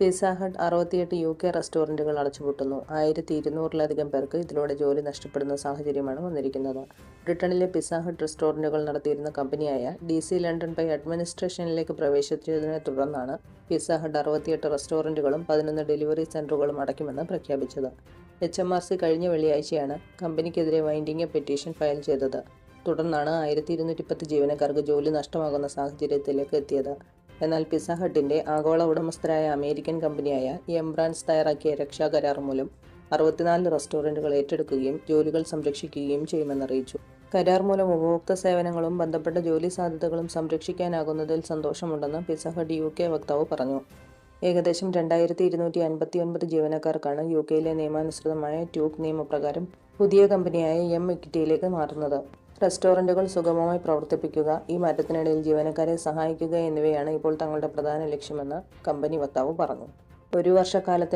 Pizza Hut അറുപത്തിയെട്ട് U K റെസ്റ്റോറന്റുകൾ അടച്ചുപൂട്ടുന്നു. ആയിരത്തി ഇരുന്നൂറിലധികം പേർക്ക് ഇതിലൂടെ ജോലി നഷ്ടപ്പെടുന്ന സാഹചര്യമാണ് വന്നിരിക്കുന്നത്. ബ്രിട്ടനിലെ പിസ്സ ഹട്ട് റെസ്റ്റോറന്റുകൾ നടത്തിയിരുന്ന കമ്പനിയായ ഡി സി ലണ്ടൻ പൈ അഡ്മിനിസ്ട്രേഷനിലേക്ക് പ്രവേശിച്ചതിനെ തുടർന്നാണ് പിസ്സ ഹട്ട് അറുപത്തിയെട്ട് റെസ്റ്റോറന്റുകളും പതിനൊന്ന് ഡെലിവറി സെന്ററുകളും അടയ്ക്കുമെന്ന് പ്രഖ്യാപിച്ചത്. എച്ച് എം ആർ സി കഴിഞ്ഞ വെള്ളിയാഴ്ചയാണ് കമ്പനിക്കെതിരെ വൈൻഡിംഗ് പെറ്റീഷൻ ഫയൽ ചെയ്തത്. തുടർന്നാണ് ആയിരത്തി ഇരുന്നൂറ്റി പത്ത് ജീവനക്കാർക്ക് ജോലി നഷ്ടമാകുന്ന സാഹചര്യത്തിലേക്ക് എത്തിയത്. എന്നാൽ പിസ ഹട്ടിന്റെ ആഗോള ഉടമസ്ഥരായ അമേരിക്കൻ കമ്പനിയായ എംബ്രാൻസ് തയ്യാറാക്കിയ രക്ഷാ കരാർ മൂലം അറുപത്തിനാല് റെസ്റ്റോറന്റുകൾ ഏറ്റെടുക്കുകയും ജോലികൾ സംരക്ഷിക്കുകയും ചെയ്യുമെന്നറിയിച്ചു കരാർ മൂലം ഉപഭോക്തൃ സേവനങ്ങളും ബന്ധപ്പെട്ട ജോലി സാധ്യതകളും സംരക്ഷിക്കാനാകുന്നതിൽ സന്തോഷമുണ്ടെന്ന് പിസ ഹട്ട് യു കെ വക്താവ് പറഞ്ഞു. ഏകദേശം രണ്ടായിരത്തി ഇരുന്നൂറ്റി അൻപത്തി ഒൻപത് ജീവനക്കാർക്കാണ് യു കെയിലെ നിയമാനുസൃതമായ ട്യൂബ് നിയമപ്രകാരം പുതിയ കമ്പനിയായ എം ഇക്വിറ്റിയിലേക്ക് മാറുന്നത്. റെസ്റ്റോറന്റുകൾ സുഗമമായി പ്രവർത്തിപ്പിക്കുക ഈ മാറ്റത്തിനിടയിൽ ജീവനക്കാരെ സഹായിക്കുക എന്നിവയാണ് ഇപ്പോൾ തങ്ങളുടെ പ്രധാന ലക്ഷ്യമെന്ന് കമ്പനി വക്താവ് പറഞ്ഞു. ഒരു വർഷക്കാലത്തിന്